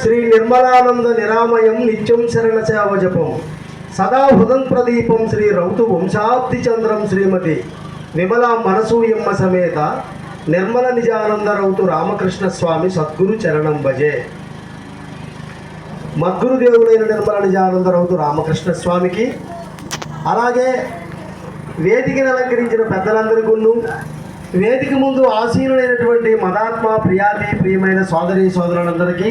శ్రీ నిర్మలానంద నిరామయం నిత్యం శరణ సేవ జపం. సదా హృదన్ ప్రదీపం శ్రీ రౌతు వంశాబ్ది చంద్రం శ్రీమతి విమలా మనసూయమ్మ సమేత నిర్మల నిజానంద రౌతు రామకృష్ణ స్వామి సద్గురు చరణం భజే. మద్గురు దేవుడైన నిర్మల నిజానంద రౌతు రామకృష్ణ స్వామికి అలాగే వేదికను అలంకరించిన పెద్దలందరికీ వేదిక ముందు ఆసీనులైనటువంటి మదాత్మ ప్రియాతి ప్రియమైన సోదరి సోదరులందరికీ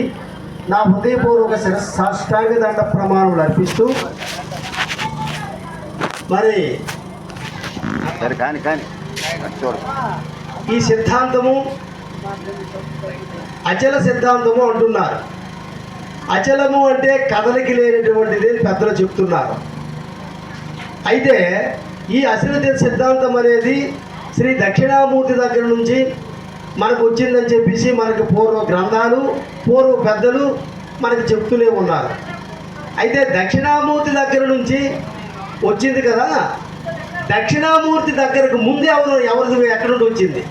నా హృదయపూర్వక సాష్టాంగ దండ ప్రమాణములు అర్పిస్తూ మరి సరే కానీ కానీ. అటు చూడు. ఈ సిద్ధాంతము అచల సిద్ధాంతము అంటున్నారు. అచలము అంటే కదలికి లేనటువంటిది పెద్దలు చెప్తున్నారు. అయితే ఈ అచల సిద్ధాంతం అనేది శ్రీ దక్షిణామూర్తి దగ్గర నుంచి మనకు వచ్చిందని చెప్పేసి మనకు పూర్వ గ్రంథాలు పూర్వ పెద్దలు మనకి చెప్తూనే ఉన్నారు. అయితే దక్షిణామూర్తి దగ్గర నుంచి వచ్చింది కదా? దక్షిణామూర్తి దగ్గరకు ముందే ఎవరు ఎవరిది ఎక్కడి నుండి వచ్చింది?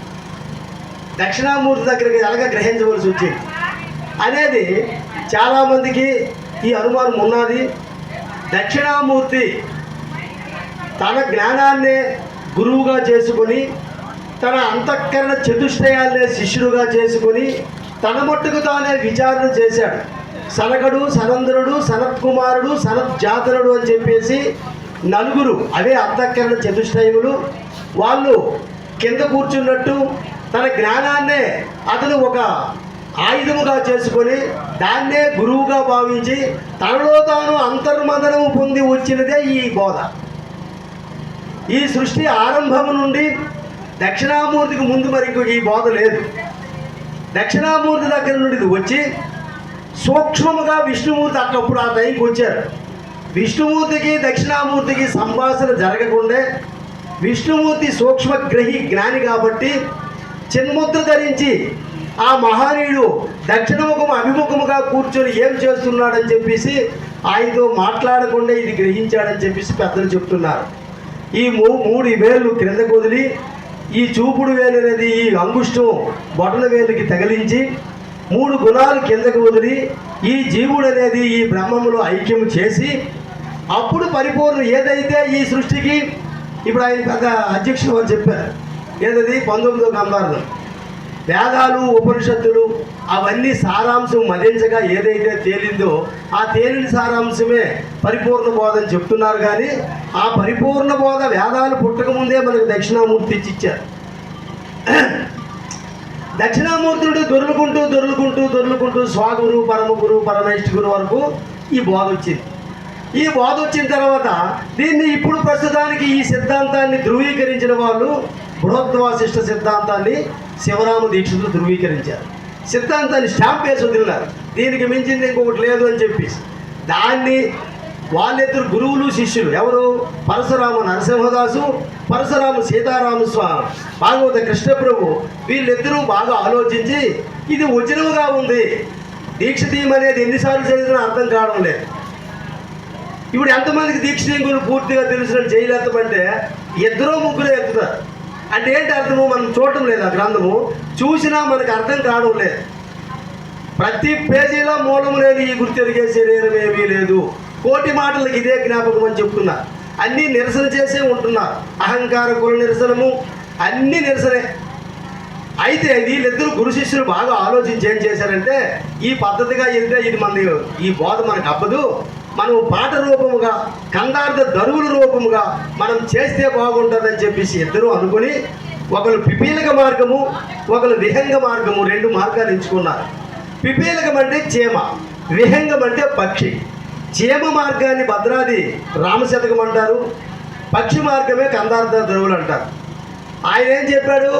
దక్షిణామూర్తి దగ్గరికి ఎలాగ గ్రహించవలసి వచ్చింది? అనేది చాలామందికి ఈ అనుమానం ఉన్నది. దక్షిణామూర్తి తన జ్ఞానాన్నే గురువుగా చేసుకొని తన అంతఃకరణ చతుష్టయాలనే శిష్యుడుగా చేసుకొని తన మట్టుకు తానే విచారణ చేశాడు. సనగడు సనందరుడు సనత్కుమారుడు సనత్ జాతరుడు అని చెప్పేసి నలుగురు అదే అంతఃకరణ చతుష్టయములు. వాళ్ళు కింద కూర్చున్నట్టు తన జ్ఞానాన్నే అతను ఒక ఆయుధముగా చేసుకొని దాన్నే గురువుగా భావించి తనలో తాను అంతర్మదనము పొంది వచ్చినదే ఈ బోధ. ఈ సృష్టి ఆరంభం నుండి దక్షిణామూర్తికి ముందు మరి ఇంకొక ఈ బోధ లేదు. దక్షిణామూర్తి దగ్గర నుండి ఇది వచ్చి సూక్ష్మముగా విష్ణుమూర్తి అక్కప్పుడు ఆ టైంకి వచ్చారు. విష్ణుమూర్తికి దక్షిణామూర్తికి సంభాషణ జరగకుండే విష్ణుమూర్తి సూక్ష్మగ్రహి జ్ఞాని కాబట్టి చిన్ముద్ర ధరించి ఆ మహనీయుడు దక్షిణముఖం అభిముఖముగా కూర్చొని ఏం చేస్తున్నాడని చెప్పేసి ఆయనతో మాట్లాడకుండా ఇది గ్రహించాడని చెప్పేసి పెద్దలు చెప్తున్నారు. ఈ మూ మూడు వేళ్ళు క్రిందకు వదిలి ఈ చూపుడు వేలు అనేది ఈ అంగుష్టం బొటన వేలుకి తగిలించి మూడు గుణాలు కిందకు వదిలి ఈ జీవుడు అనేది ఈ బ్రహ్మములో ఐక్యం చేసి అప్పుడు పరిపూర్ణ ఏదైతే ఈ సృష్టికి ఇప్పుడు ఆయన పెద్ద అధ్యక్షుడు అని చెప్పారు. ఏదది? పంతొమ్మిదో కంబారు వేదాలు ఉపనిషత్తులు అవన్నీ సారాంశం మదించగా ఏదైతే తేలిందో ఆ తేలిన సారాంశమే పరిపూర్ణ బోధ అని చెప్తున్నారు కానీ ఆ పరిపూర్ణ బోధ వేదాలు పుట్టకముందే మనకు దక్షిణామూర్తి ఇచ్చిచ్చారు దక్షిణామూర్తుడు దొర్లుకుంటూ దొర్లుకుంటూ దొర్లుకుంటూ స్వాగురు పరమగురు పరమేష్ఠ గురు వరకు ఈ బోధ వచ్చింది. ఈ బోధ వచ్చిన తర్వాత దీన్ని ఇప్పుడు ప్రస్తుతానికి ఈ సిద్ధాంతాన్ని ధృవీకరించిన వాళ్ళు బృహద్వాసిష్ట సిద్ధాంతాన్ని శివరామ దీక్షలు ధృవీకరించారు. సిద్ధాంతాన్ని స్టాంప్ వేసి వదిలినారు. దీనికి మించింది ఇంకొకటి లేదు అని చెప్పేసి. దాన్ని వాళ్ళిద్దరు గురువులు శిష్యులు ఎవరు? పరశురామ నరసింహదాసు పరశురామ సీతారామ స్వామి భాగవత కృష్ణప్రభు వీళ్ళిద్దరూ బాగా ఆలోచించి ఇది వచనముగా ఉంది. దీక్ష అనేది ఎన్నిసార్లు చదివినా అర్థం కావడం లేదు. ఇప్పుడు ఎంతమందికి దీక్ష తీయం గురించి పూర్తిగా తెలిసిన జైలు ఎత్తమంటే ఇద్దరు ముగ్గురు ఎత్తుతారు అంటే ఏంటి అర్థము? మనం చూడటం లేదు ఆ గ్రంథము. చూసినా మనకు అర్థం కావడం లేదు. ప్రతి పేజీలో మూలము లేని ఈ గుర్తెరిగే శరీరం ఏమీ లేదు. కోటి మాటలకు ఇదే జ్ఞాపకం అని చెప్తున్నారు అన్నీ నిరసన చేసే ఉంటున్నారు అహంకార కుల నిరసనము అన్నీ నిరసనే. అయితే వీళ్ళిద్దరు గురు శిష్యులు బాగా ఆలోచించి ఏం చేశారంటే ఈ పద్ధతిగా వెళ్తే ఇది మన ఈ బోధ మనకు అబ్బదు మనం పాట రూపముగా కందార్థ దరువుల రూపముగా మనం చేస్తే బాగుంటుందని చెప్పేసి ఇద్దరు అనుకుని ఒకరు పిపీలక మార్గము ఒకరు విహంగ మార్గము రెండు మార్గాలు ఎంచుకున్నారు. పిపీలకం అంటే చీమ విహంగం అంటే పక్షి. చీమ మార్గాన్ని భద్రాది రామశతకం అంటారు పక్షి మార్గమే కందార్థ దరువులు అంటారు. ఆయన ఏం చెప్పాడు?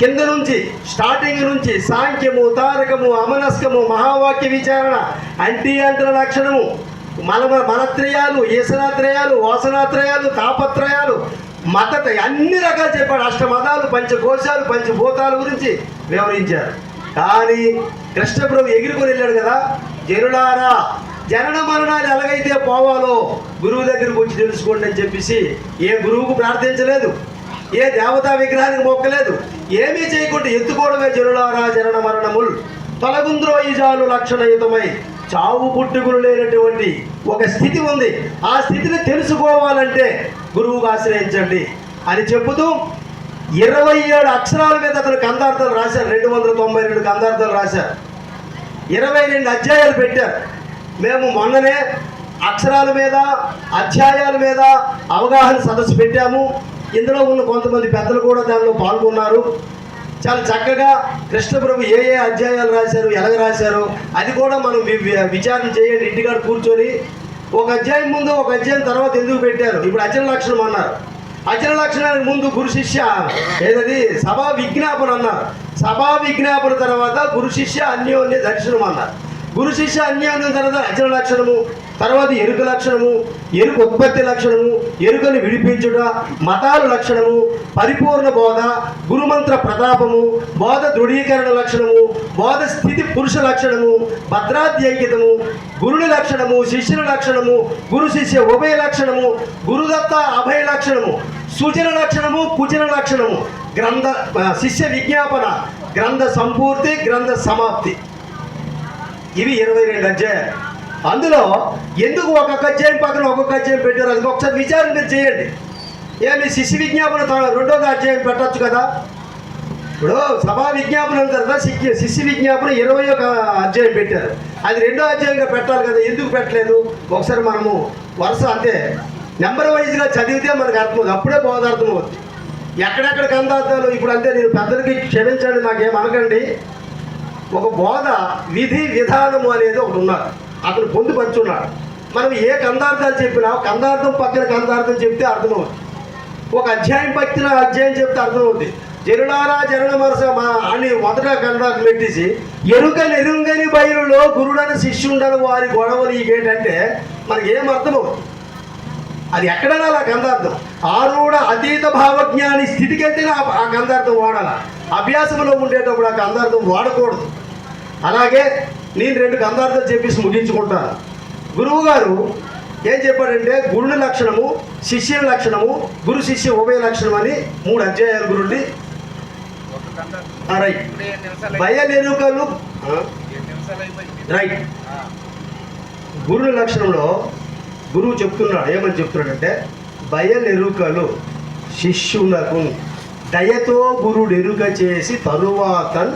కింద నుంచి స్టార్టింగ్ నుంచి సాంఖ్యము తారకము అమనస్కము మహావాక్య విచారణ అంటి అంతర లక్షణము మల మలత్రయాలు ఈసనాత్రయాలు వాసనాత్రయాలు తాపత్రయాలు మతత అన్ని రకాలు చెప్పాడు. అష్టమతాలు పంచకోశాలు పంచభూతాల గురించి వివరించారు. కానీ కృష్ణప్రభు ఎగిరికొని వెళ్ళాడు కదా. జనులారా జనన మరణాలు ఎలాగైతే పోవాలో గురువు దగ్గరికి వచ్చి తెలుసుకోండి అని చెప్పేసి ఏ గురువుకు ప్రార్థించలేదు. ఏ దేవతా విగ్రహానికి మొక్కలేదు. ఏమీ చేయకుండా ఎత్తుకోవడమే జనులారా జనన మరణములు. తొలగుంద్రోయిజాలు లక్షణయుతమై చావు పుట్టుకులు లేనటువంటి ఒక స్థితి ఉంది. ఆ స్థితిని తెలుసుకోవాలంటే గురువుగా ఆశ్రయించండి. అని చెబుతూ ఇరవై ఏడు అక్షరాల మీద అతను కందార్థాలు రాశారు. రెండు వందల తొంభై రెండు కందార్థాలు రాశారు. ఇరవై రెండు అధ్యాయాలు పెట్టారు. మేము మొన్ననే అక్షరాల మీద అధ్యాయాల మీద అవగాహన సదస్సు పెట్టాము. ఇందులో ఉన్న కొంతమంది పెద్దలు కూడా దానిలో పాల్గొన్నారు. చాలా చక్కగా కృష్ణప్రభు ఏ ఏ అధ్యాయాలు రాశారు ఎలాగ రాశారు అది కూడా మనం విచారణ చేయండి ఇంటికాడ కూర్చొని. ఒక అధ్యాయం ముందు ఒక అధ్యాయం తర్వాత ఎందుకు పెట్టారు? ఇప్పుడు అచల లక్షణం అన్నారు. అచల లక్షణానికి ముందు గురు శిష్య ఏదది? సభా విజ్ఞాపన అన్నారు. సభా విజ్ఞాపన తర్వాత గురు శిష్య అన్యోన్య దర్శనం అన్నారు. గురు శిష్య అన్యోన్యం తర్వాత అచల లక్షణము తర్వాత ఎరుక లక్షణము ఎరుక ఉత్పత్తి లక్షణము ఎరుకను విడిపించుట మతాల లక్షణము పరిపూర్ణ బోధ గురుమంత్ర ప్రతాపము బోధ దృఢీకరణ లక్షణము బోధ స్థితి పురుష లక్షణము భద్రాద్యంకితము గురుని లక్షణము శిష్యుల లక్షణము గురు శిష్య ఉభయ లక్షణము గురుదత్త అభయ లక్షణము సుచన లక్షణము కుచన లక్షణము గ్రంథ శిష్య విజ్ఞాపన గ్రంథ సంపూర్తి గ్రంథ సమాప్తి. ఇవి ఇరవై రెండు అధ్యాయాలు అందులో ఎందుకు ఒక్కొక్క అధ్యాయం పక్కన ఒక్కొక్క అధ్యాయం పెట్టారు? అది ఒకసారి విచారణ మీరు చేయండి. ఏమి శిశు విజ్ఞాపన త- రెండోది అధ్యాయం పెట్టచ్చు కదా? ఇప్పుడు సభా విజ్ఞాపన తర్వాత శిష్య విజ్ఞాపన ఇరవై ఒక అధ్యాయం పెట్టారు. అది రెండో అధ్యాయంగా పెట్టాలి కదా ఎందుకు పెట్టలేదు? ఒకసారి మనము వరుస అంటే నెంబర్ వైజ్గా చదివితే మనకు అర్థమవుతుంది అప్పుడే బోధార్థం అవుతుంది ఎక్కడెక్కడ కందార్థాలు ఇప్పుడు అంతే నేను పెద్దలకి క్షమించండి నాకేం అనకండి. ఒక బోధ విధి విధానము అనేది ఒకటి ఉన్నారు అతను పొందుపరుచున్నాడు మనం ఏ కందార్థాలు చెప్పినా కందార్థం పక్కన కందార్థం చెప్తే అర్థమవుతుంది. ఒక అధ్యాయం పక్కన అధ్యాయం చెప్తే అర్థమవుతుంది. జరుడారా జరుణ వరుస మా అని మొదట కందార్థం పెట్టేసి ఎరుక నెరుంగని బయలులో గురుడని శిష్యుండని వారి గొడవలు ఏంటంటే మనకి ఏం అర్థమవుతుంది? అది ఎక్కడైనా అలా గంధార్థం. ఆరూఢ అతీత భావజ్ఞాని స్థితికి వెళ్తేనే ఆ- ఆ గంధార్థం వాడాల? అభ్యాసంలో ఉండేటప్పుడు ఆ గంధార్థం వాడకూడదు. అలాగే నేను రెండు గంధార్థాలు చెప్పేసి ముగించుకుంటాను. గురువు గారు ఏం చెప్పాడంటే గురుని లక్షణము శిష్యుల లక్షణము గురు శిష్య ఉభయ లక్షణం అని మూడు అధ్యాయాలు గురుండి. రైట్. బయలెరుకలు ఆ, రైట్. గురుని లక్షణంలో గురువు చెప్తున్నాడు ఏమని చెప్తున్నాడంటే బయలెరుకలు శిష్యులకు దయతో గురుడు ఎరుక చేసి తరువాత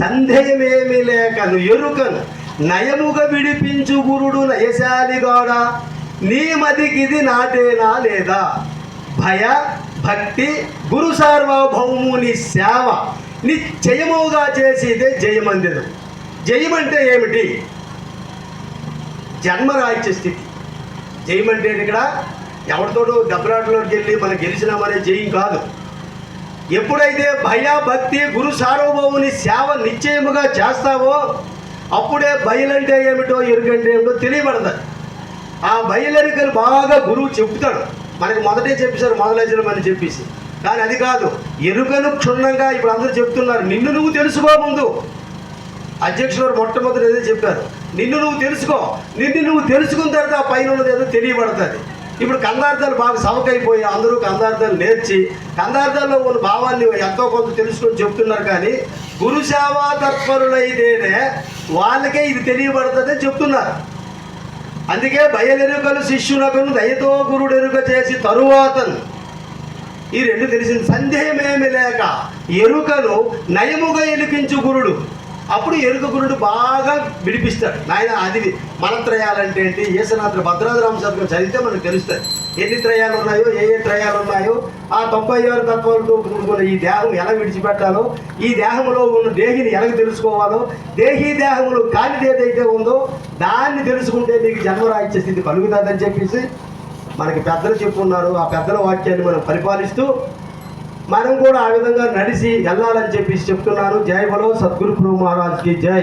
సందేహమేమి లేకను ఎరుకను నయముగా విడిపించు గురుడు నయశాలిగాడా? నీ మదికిది నాటేనా లేదా? భయ భక్తి గురు సార్వభౌముని సేవ నిశ్చయముగా చేసేదే జయమందిరం. జయమంటే ఏమిటి? జన్మరాహిత్య స్థితి. జయమంటే ఇక్కడ ఎవరితోటో దెబ్బలాటలోకి వెళ్ళి మనం గెలిచినామనే జయం కాదు. ఎప్పుడైతే భయ భక్తి గురు సార్వభౌముని సేవ నిశ్చయముగా చేస్తావో అప్పుడే బయలంటే ఏమిటో ఎరుకంటే ఏమిటో తెలియబడదు. ఆ బయలెరుకలు బాగా గురువు చెప్తాడు మనకి మొదటే చెప్పేశారు మొదలైన అని చెప్పేసి. కానీ అది కాదు ఎరుకను క్షుణ్ణంగా ఇప్పుడు అందరూ చెప్తున్నారు. నిన్ను నువ్వు తెలుసుకో ముందు. అధ్యక్షులు మొట్టమొదటి ఏదో చెప్పారు. నిన్ను నువ్వు తెలుసుకో. నిన్ను నువ్వు తెలుసుకున్న తర్వాత ఆ పైన ఉన్నది ఏదో తెలియబడుతుంది. ఇప్పుడు కందార్థాలు బాగా సవకైపోయి అందరూ కందార్థాలు నేర్చి కందార్థాల్లో ఉన్న భావాన్ని ఎంతో కొంత తెలుసుకొని చెప్తున్నారు కానీ గురు సేవా తత్పరులైతేనే వాళ్ళకే ఇది తెలియబడుతుందని చెప్తున్నారు. అందుకే బయలెరుకలు శిష్యునకును దయతో గురుడు ఎరుక చేసి తరువాతను. ఈ రెండు తెలిసింది. సందేహమేమి లేక ఎరుకను నయముగా ఎలికించు గురుడు. అప్పుడు ఎరుకగురుడు బాగా విడిపిస్తాడు. నాయన అది మనత్రయాలంటే ఏంటి? ఏసనాథుడు భద్రాద్రామ శతకం చదివితే మనకు తెలుస్తుంది. ఎన్ని త్రయాలు ఉన్నాయో ఏ ఏ త్రయాలు ఉన్నాయో ఆ తొంభై ఆరు తత్వాలతో కూడుకున్న ఈ దేహం ఎలా విడిచిపెట్టాలో ఈ దేహంలో ఉన్న దేహిని ఎలా తెలుసుకోవాలో దేహీ దేహములు కానిది ఏదైతే ఉందో దాన్ని తెలుసుకుంటే నీకు జన్మరాహిత్య స్థితి కలుగుతుందని చెప్పేసి మనకి పెద్దలు చెప్పున్నారు. ఆ పెద్దల వాక్యాన్ని మనం పరిపాలిస్తూ మనం కూడా ఆ విధంగా నడిచి వెళ్ళాలని చెప్పేసి చెప్తున్నాను. జై బలో సద్గురు ప్రభు మహారాజ్కి జై.